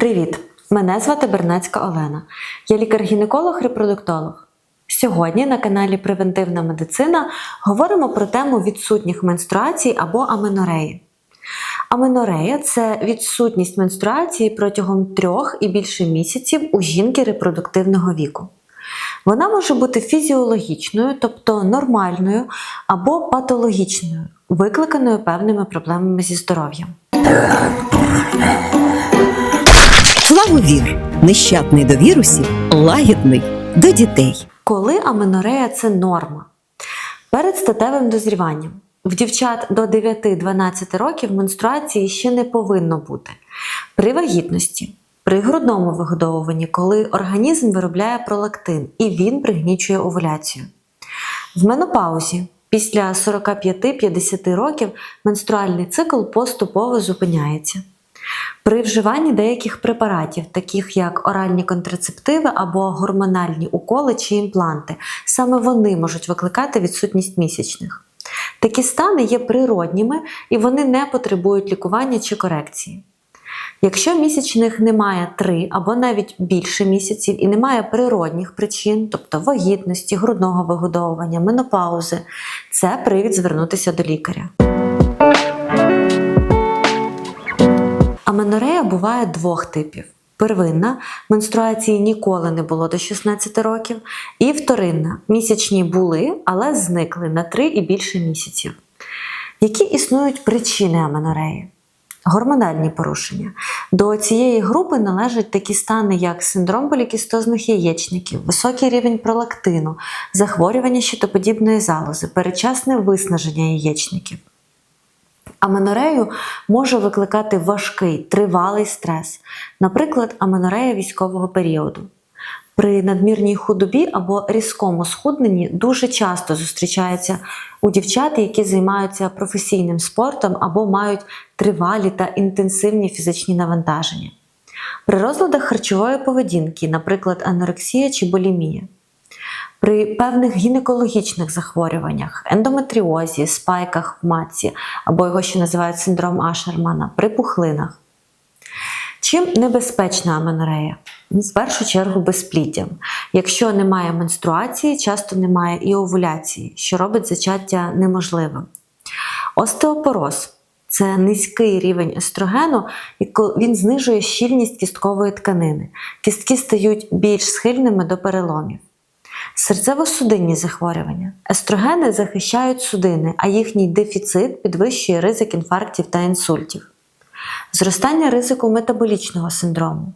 Привіт! Мене звати Бернацька Олена. Я лікар-гінеколог-репродуктолог. Сьогодні на каналі Превентивна медицина говоримо про тему відсутніх менструацій або аменореї. Аменорея це відсутність менструації протягом трьох і більше місяців у жінки репродуктивного віку. Вона може бути фізіологічною, тобто нормальною, або патологічною, викликаною певними проблемами зі здоров'ям. Славовір нещадний до вірусів, лагідний до дітей. Коли аменорея це норма? Перед статевим дозріванням. В дівчат до 9-12 років менструації ще не повинно бути. При вагітності, при грудному вигодовуванні, коли організм виробляє пролактин і він пригнічує овуляцію. В менопаузі після 45-50 років менструальний цикл поступово зупиняється. При вживанні деяких препаратів, таких як оральні контрацептиви або гормональні уколи чи імпланти, саме вони можуть викликати відсутність місячних. Такі стани є природніми і вони не потребують лікування чи корекції. Якщо місячних немає 3 або навіть більше місяців і немає природних причин, тобто вагітності, грудного вигодовування, менопаузи, це привід звернутися до лікаря. Аменорея буває двох типів. Первинна менструації ніколи не було до 16 років, і вторинна місячні були, але зникли на 3 і більше місяців. Які існують причини аменореї? Гормональні порушення. До цієї групи належать такі стани, як синдром полікістозних яєчників, високий рівень пролактину, захворювання щитоподібної залози, передчасне виснаження яєчників. Аменорею може викликати важкий тривалий стрес, наприклад, аменорея військового періоду. При надмірній худобі або різкому схудненні дуже часто зустрічається у дівчат, які займаються професійним спортом або мають тривалі та інтенсивні фізичні навантаження. При розладах харчової поведінки, наприклад, анорексія чи булімія. При певних гінекологічних захворюваннях, ендометріозі, спайках в матці, або його ще називають синдром Ашермана, при пухлинах. Чим небезпечна аменорея? Ну, В першу чергу безпліддям. Якщо немає менструації, часто немає і овуляції, що робить зачаття неможливим. Остеопороз це низький рівень естрогену, і він знижує щільність кісткової тканини. Кістки стають більш схильними до переломів. Серцево-судинні захворювання. Естрогени захищають судини, а їхній дефіцит підвищує ризик інфарктів та інсультів. Зростання ризику метаболічного синдрому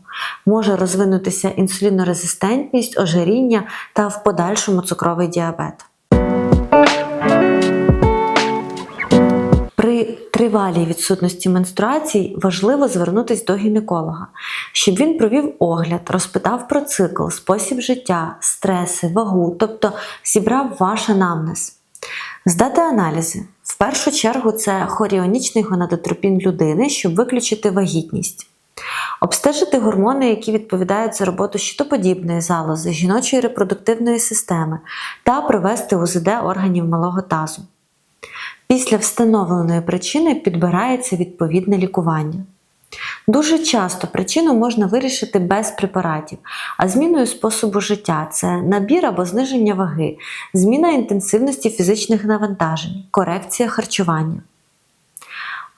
може розвинутися інсулінорезистентність, ожиріння та в подальшому цукровий діабет. При тривалій відсутності менструацій важливо звернутися до гінеколога, щоб він провів огляд, розпитав про цикл, спосіб життя, стреси, вагу, тобто зібрав ваш анамнез. Здати аналізи. В першу чергу це хоріонічний гонадотропін людини, щоб виключити вагітність. Обстежити гормони, які відповідають за роботу щитоподібної залози, жіночої репродуктивної системи, та провести УЗД органів малого тазу. Після встановленої причини підбирається відповідне лікування. Дуже часто причину можна вирішити без препаратів, а зміною способу життя це набір або зниження ваги, зміна інтенсивності фізичних навантажень, корекція харчування.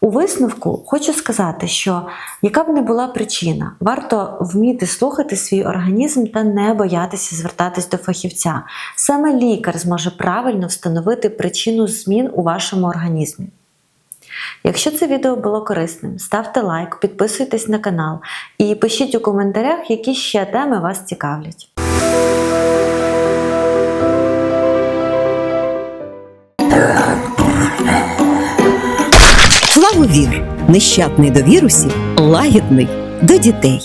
У висновку хочу сказати, що яка б не була причина, варто вміти слухати свій організм та не боятися звертатись до фахівця. Саме лікар зможе правильно встановити причину змін у вашому організмі. Якщо це відео було корисним, ставте лайк, підписуйтесь на канал і пишіть у коментарях, які ще теми вас цікавлять. Славовір нещадний до вірусів, лагідний до дітей.